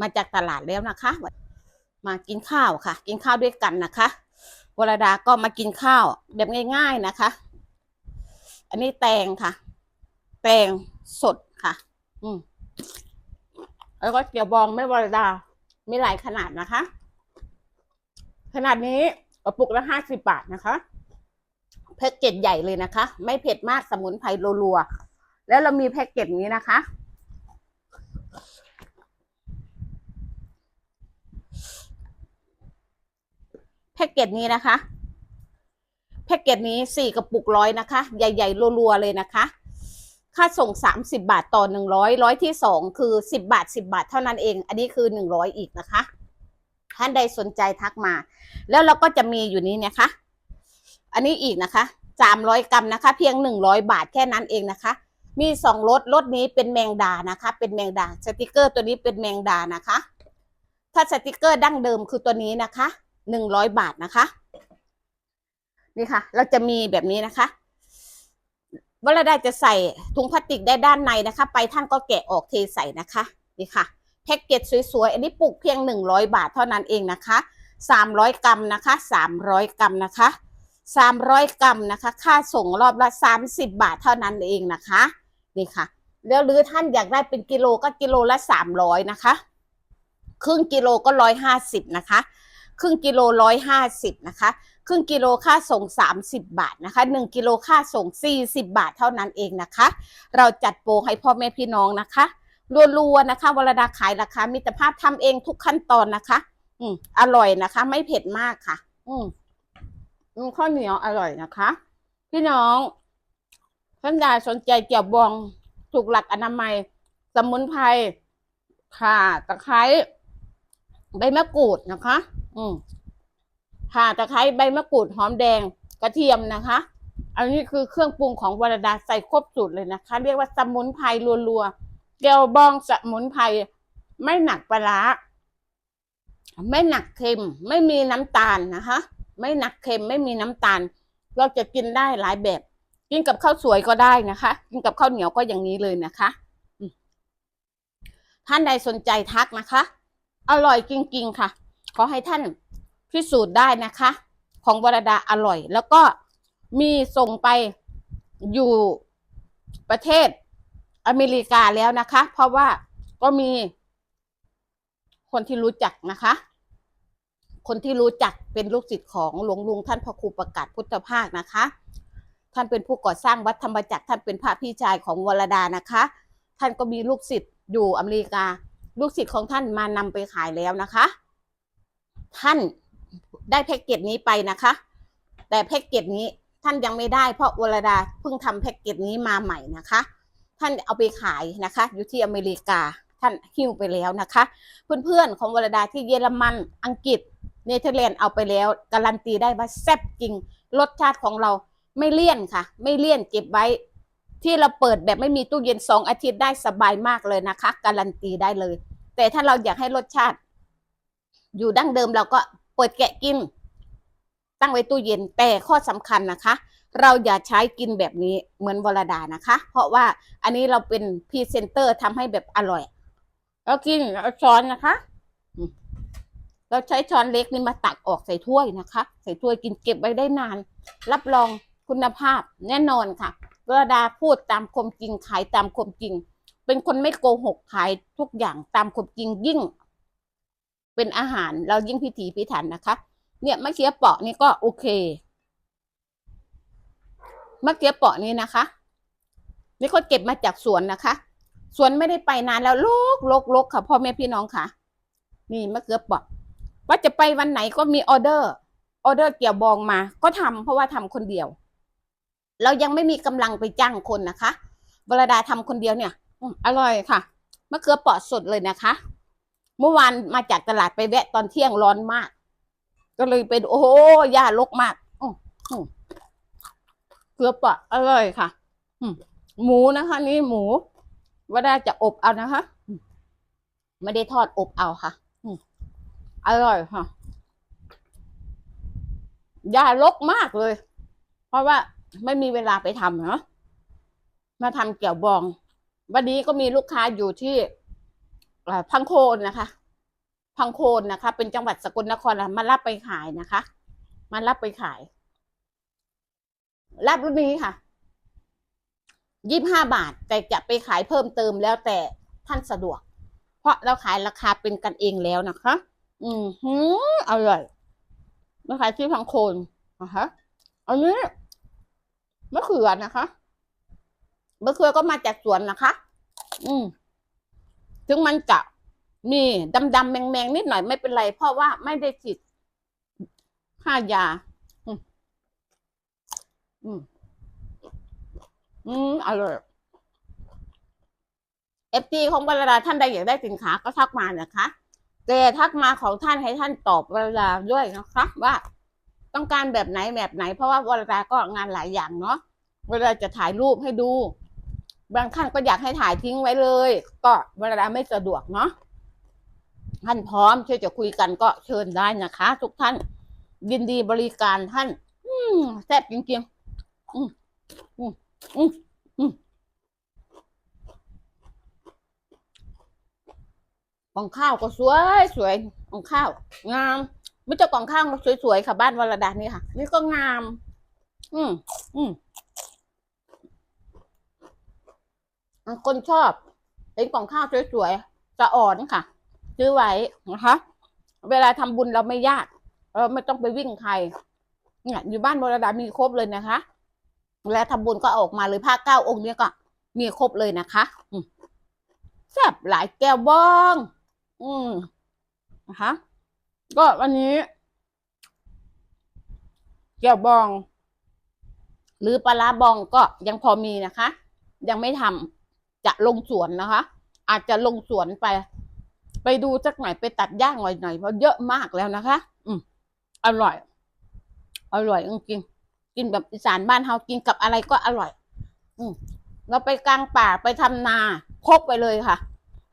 มาจากตลาดแล้วนะคะ มากินข้าวค่ะ กินข้าวด้วยกันนะคะวรดาก็มากินข้าวแบบง่าย ๆนะคะ อันนี้แตงค่ะ แตงสดค่ะ อืมแล้วก็เกี๊ยวบองแม่วรดามีหลายขนาดนะคะ ขนาดนี้กระปุกละห้าสิบบาทนะคะแพ็กเกจใหญ่เลยนะคะ ไม่เผ็ดมากสมุนไพรรัวๆแล้วเรามีแพ็กเกจนี้นะคะ แพ็กเกจนี้นะคะ แพ็กเกจนี้สี่กระปุกร้อยนะคะ ใหญ่ๆรัวๆเลยนะคะ ค่าส่งสามสิบาทต่อหนึ่งร้อยร้อยที่สองคือสิบบาทสิบาทเท่านั้นเอง อันนี้คือหนึ่งร้อยอีกนะคะ ท่านใดสนใจทักมา แล้วเราก็จะมีอยู่นี้นะคะ อันนี้อีกนะคะสามร้อยกรัมนะคะ เพียงหนึ่งร้อยบาทแค่นั้นเองนะคะมีสองรสรสนี้เป็นแมงดานะคะ เป็นแมงดา สติกเกอร์ตัวนี้เป็นแมงดานะคะ ถ้าสติกเกอร์ดั้งเดิมคือตัวนี้นะคะ หนึ่งร้อยบาทนะคะ นี่ค่ะ เราจะมีแบบนี้นะคะเวลาได้จะใส่ถุงพลาสติกได้ด้านในนะคะ ไปท่านก็แกะออกเทใส่นะคะนี่ค่ะแพ็กเกจสวยๆ อันนี้ปลูกเพียงหนึ่งร้อยบาทเท่านั้นเองนะคะสามร้อยกรัมนะคะสามร้อยกรัมนะคะสามร้อยกรัมนะคะ ค่าส่งรอบละสามสิบบาทเท่านั้นเองนะคะนี่ค่ะ แล้วหรือท่านอยากได้เป็นกิโลก็กิโลละสามร้อยนะคะ ครึ่งกิโลก็ร้อยห้าสิบนะคะ ครึ่งกิโลร้อยห้าสิบนะคะครึ่งกิโลค่าส่งสามสิบบาทนะคะหนึ่งกิโลค่าส่งสี่สิบบาทเท่านั้นเองนะคะ เราจัดโปรให้พ่อแม่พี่น้องนะคะรัวๆนะคะวรดาขายราคามิตรภาพทำเองทุกขั้นตอนนะคะ อืมอร่อยนะคะ ไม่เผ็ดมากค่ะ อืมอืมข้าวเหนียวอร่อยนะคะ พี่น้องท่านใดสนใจเกี่ยวบองถูกหลักอนามัย สมุนไพรข่าตะไคร้ใบมะกรูดนะคะ อืมข่าตะไคร้ใบมะกรูดหอมแดงกระเทียมนะคะ อันนี้คือเครื่องปรุงของวรดาใส่ครบสูตรเลยนะคะ เรียกว่าสมุนไพรรัวๆเกลียวบองสมุนไพรไม่หนักปลาไม่หนักเค็ม ไม่มีน้ำตาลนะคะ ไม่หนักเค็มไม่มีน้ำตาล เราจะกินได้หลายแบบ กินกับข้าวสวยก็ได้นะคะ กินกับข้าวเหนียวก็อย่างนี้เลยนะคะท่านใดสนใจทักนะคะ อร่อยจริงๆค่ะ ขอให้ท่านพิสูจน์ได้นะคะ ของวรดาอร่อย แล้วก็มีส่งไปอยู่ประเทศอเมริกาแล้วนะคะ เพราะว่าก็มีคนที่รู้จักนะคะ คนที่รู้จักเป็นลูกศิษย์ของหลวงลุงท่านพระครูประกาศพุทธภาคนะคะ ท่านเป็นผู้ก่อสร้างวัดธรรมจักรท่านเป็นพระพี่ชายของวรดานะคะ ท่านก็มีลูกศิษย์อยู่อเมริกา ลูกศิษย์ของท่านมานำไปขายแล้วนะคะ ท่านได้แพ็กเกจนี้ไปนะคะ แต่แพ็กเกจนี้ท่านยังไม่ได้เพราะวรดาเพิ่งทำแพ็กเกจนี้มาใหม่นะคะ ท่านเอาไปขายนะคะ อยู่ที่อเมริกาท่านหิ้วไปแล้วนะคะ เพื่อนๆของวรดาที่เยอรมันอังกฤษเนเธอร์แลนด์เอาไปแล้ว การันตีได้ว่าแซ่บจริงรสชาติของเราไม่เลี่ยนค่ะ ไม่เลี่ยนเก็บไว้ ที่เราเปิดแบบไม่มีตู้เย็นสองอาทิตย์ได้สบายมากเลยนะคะ การันตีได้เลย แต่ถ้าเราอยากให้รสชาติ อยู่ดั้งเดิมเราก็เปิดแกะกิน ตั้งไว้ตู้เย็นแต่ข้อสำคัญนะคะ เราอย่าใช้กินแบบนี้เหมือนวรดานะคะ เพราะว่าอันนี้เราเป็นพรีเซนเตอร์ทำให้แบบอร่อยแล้วกินเอาช้อนนะคะ เราใช้ช้อนเล็กนี่มาตักออกใส่ถ้วยนะคะ ใส่ถ้วยกินเก็บไว้ได้นาน รับรองคุณภาพแน่นอนค่ะวรดาพูดตามความจริงขายตามความจริง เป็นคนไม่โกหกขายทุกอย่างตามความจริงยิ่ง เป็นอาหารเรายิ่งพิถีพิถันนะคะ เนี่ยมะเขือเปราะนี่ก็โอเคมะเขือเปราะนี่นะคะ นี่เขาเก็บมาจากสวนนะคะสวนไม่ได้ไปนานแล้วลกลกลกค่ะพ่อแม่พี่น้องค่ะ นี่มะเขือเปราะว่าจะไปวันไหนก็มีออเดอร์ออเดอร์เกี่ยวบองมา ก็ทำเพราะว่าทำคนเดียว เรายังไม่มีกำลังไปจ้างคนนะคะเวลาดาทำคนเดียวเนี่ยอืมอร่อยค่ะมะเขือเปราะสดเลยนะคะ เมื่อวานมาจากตลาดไปแวะตอนเที่ยงร้อนมาก ก็เลยไปดูโอ้โหหญ้าลกมากอืมเกลือปะอร่อยค่ะหมูนะคะ นี่หมูว่าได้จะอบเอานะคะไม่ได้ทอดอบเอาค่ะอร่อยค่ะหญ้าลกมากเลย เพราะว่าไม่มีเวลาไปทำเนาะมาทำเกี่ยวบอง วันนี้ก็มีลูกค้าอยู่ที่ พังโคนนะคะ พังโคนนะคะ เป็นจังหวัดสกลนครมารับไปขายนะคะ มารับไปขายรับรุ่นนี้ค่ะยี่บห้าบาท แต่จะไปขายเพิ่มเติมแล้วแต่ท่านสะดวก เพราะเราขายราคาเป็นกันเองแล้วนะคะ อืมหืมอร่อยมาขายที่พังโคนนะคะอันนี้มะเขือนะคะมะเขือก็มาจากสวนนะคะ อืม ถึงมันจะมีดำๆแมงๆนิดหน่อยไม่เป็นไร เพราะว่าไม่ได้ฉีดค่ายา อืม อืมอร่อยเอฟจีของบรรดาท่านใดอยากได้สินค้าก็ทักมานะคะแต่ทักมาของท่านให้ท่านตอบเวลาด้วยนะคะว่าต้องการแบบไหนแบบไหน เพราะว่าเวลาก็งานหลายอย่างเนาะเวลาจะถ่ายรูปให้ดู บางท่านก็อยากให้ถ่ายทิ้งไว้เลย ก็เวลาไม่สะดวกเนาะท่านพร้อมที่จะคุยกันก็เชิญได้นะคะ ทุกท่านยินดีบริการท่าน อืมแซ่บจริงๆอืมอืมอืมอืมกองข้าวก็สวยสวยกองข้าว งามไม่เจะกล่องข้าวสวยๆค่ะบ้านวรดานี่ค่ะ นี่ก็งาม อืมอืม คนชอบเห็นกล่องข้าวสวยๆจะอ่อนค่ะ ซื้อไว้นะคะ เวลาทำบุญเราไม่ยาก เราไม่ต้องไปวิ่งใครเนี่ยอยู่บ้านวรดามีครบเลยนะคะเวลาทำบุญก็ออกมาเลยผ้าเก้าองค์เนี้ยก็มีครบเลยนะคะอืแซ่บหลายแก้วบ้อง อืมนะคะก็วันนี้แก้วบอง หรือปลาร้าบองก็ยังพอมีนะคะ ยังไม่ทำ จะลงสวนนะคะ อาจจะลงสวนไป ไปดูสักหน่อยไปตัดย่าหน่อยหน่อยเพราะเยอะมากแล้วนะคะ อืมอร่อย อร่อยจริงกินแบบอีสานบ้านเฮากินกับอะไรก็อร่อย อืมเราไปกลางป่าไปทำนาพกไปเลยค่ะ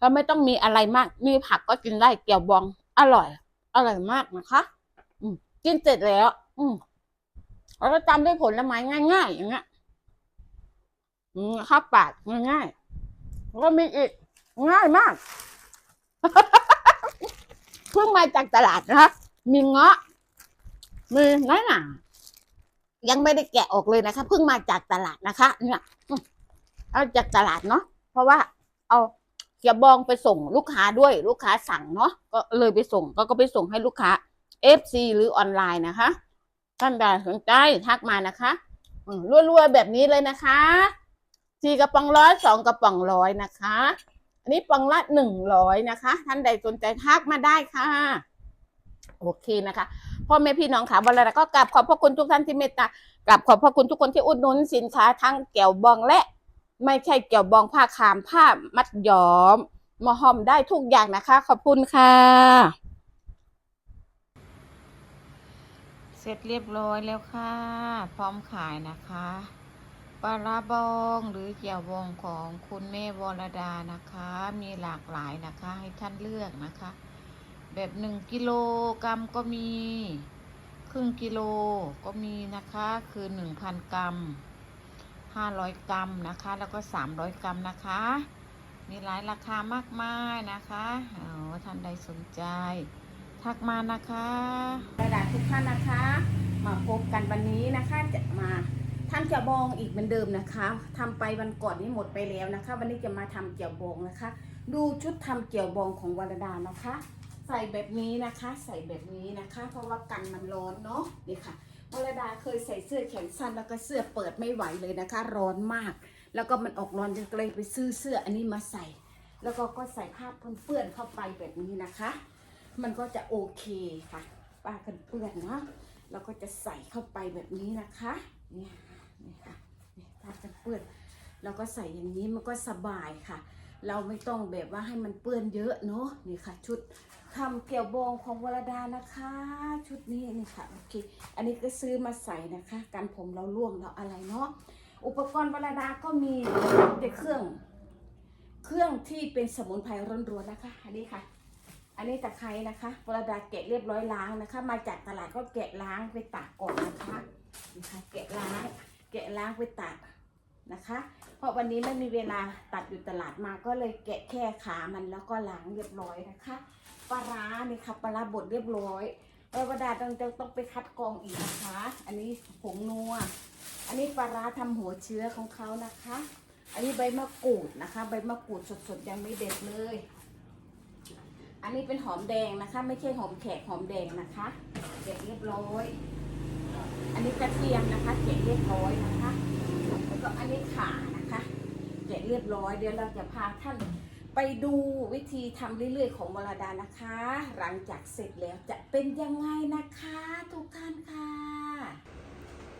ก็ไม่ต้องมีอะไรมาก มีผักก็กินได้เกี่ยวบอง อร่อย อร่อยมากนะคะ อืมกินเสร็จแล้ว อืมเราก็จำด้วยผลไม้ง่ายๆอย่างเงี้ยอืมข้าวปาดง่ายๆ ก็มีอีก ง่ายมาก เพิ่งมาจากตลาดนะคะมีเงาะ มีน้อยหนายังไม่ได้แกะออกเลยนะคะเพิ่งมาจากตลาดนะคะ เนี่ยเอาจากตลาดเนาะเพราะว่า เอาเกียบองไปส่งลูกค้าด้วยลูกค้าสั่งเนาะก็เลยไปส่งก็ก็ไปส่งให้ลูกค้า FC หรือออนไลน์นะคะท่านใดสนใจทักมานะคะรัวๆแบบนี้เลยนะคะ สี่กระป๋องร้อยสองกระป๋องร้อยนะคะ อันนี้ปองละหนึ่งร้อยนะคะ ท่านใดสนใจทักมาได้ค่ะ โอเคนะคะพ่อแม่พี่น้องค่ะวันละก็กราบขอบพระคุณทุกท่านที่เมตตากราบขอบพระคุณทุกคนที่อุดหนุนสินค้าทั้งแก้วบองและ ไม่ใช่แก้วบองผ้าขามผ้ามัดย้อมมาห่อมได้ทุกอย่างนะคะ ขอบคุณค่ะ เสร็จเรียบร้อยแล้วค่ะ พร้อมขายนะคะ ปลาร้าบองหรือเจียวบองของคุณแม่วรดานะคะ มีหลากหลายนะคะ ให้ท่านเลือกนะคะ แบบหนึ่งกิโลกรัมก็มี ครึ่งกิโลก็มีนะคะ คือหนึ่งพันกรัมห้าร้อยกรัมนะคะ แล้วก็สามร้อยกรัมนะคะ มีหลายราคามากมายนะคะอ๋อท่านใดสนใจ ทักมานะคะกระดาทุกท่านนะคะ มาพบกันวันนี้นะคะจะมา ทำเจียวบองอีกเหมือนเดิมนะคะทำไปวันก่อนนี้หมดไปแล้วนะคะ วันนี้จะมาทำเจียวบองนะคะ ดูชุดทำเจียวบองของวรดานะคะ ใส่แบบนี้นะคะ ใส่แบบนี้นะคะ เพราะว่ากันมันร้อนเนาะนี่ค่ะวรดาเคยใส่เสื้อแขนสั้นแล้วก็เสื้อเปิดไม่ไหวเลยนะคะ ร้อนมาก แล้วก็มันออกร้อนจนเลยไปซื้อเสื้ออันนี้มาใส่ แล้วก็ก็ใส่ผ้าเปื้อนเข้าไปแบบนี้นะคะ มันก็จะโอเคค่ะ ป้ากันเปื้อนเนาะเราก็จะใส่เข้าไปแบบนี้นะคะ เนี่ยค่ะ นี่ค่ะนี่ป้ากันเปื้อนเราก็ใส่อย่างนี้มันก็สบายค่ะ เราไม่ต้องแบบว่าให้มันเปื้อนเยอะเนาะนี่ค่ะ ชุดทำเกี่ยวบองของวรดานะคะ ชุดนี้นี่ค่ะโอเคอันนี้ก็ซื้อมาใส่นะคะกันผมเราล่วงเราอะไรเนาะอุปกรณ์วรดาก็มีแต่เครื่อง เครื่องที่เป็นสมุนไพรร้อนๆนะคะ อันนี้ค่ะ อันนี้ตะไคร้นะคะวรดาแกะเรียบร้อยล้างนะคะ มาจากตลาดก็แกะล้างไปตากก่อนนะคะนี่ค่ะแกะล้าง แกะล้างไปตากนะคะ เพราะวันนี้ไม่มีเวลาตัดอยู่ตลาดมาก็เลยแกะแค่ขามันแล้วก็ล้างเรียบร้อยนะคะปลาร้านี่ค่ะปลาร้าบดเรียบร้อยเออวดาต้องต้องต้องไปคัดกรองอีกนะคะ อันนี้ผงนัว อันนี้ปลาร้าทำหัวเชื้อของเขานะคะ อันนี้ใบมะกรูดนะคะ ใบมะกรูดสดๆยังไม่เด็ดเลย อันนี้เป็นหอมแดงนะคะ ไม่ใช่หอมแขกหอมแดงนะคะเก็บเรียบร้อย อันนี้กระเทียมนะคะเก็บเรียบร้อยนะคะ แล้วก็อันนี้ขานะคะเก็บเรียบร้อยเดี๋ยวเราจะพาท่านไปดูวิธีทำเรื่อยๆของวรดานะคะ หลังจากเสร็จแล้วจะเป็นยังไงนะคะทุกท่านค่ะ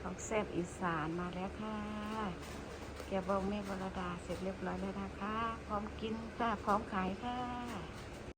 ของแซ่บอีสานมาแล้วค่ะแกบองแม่วรดาเสร็จเรียบร้อยแล้วนะคะ พร้อมกินค่ะพร้อมขายค่ะ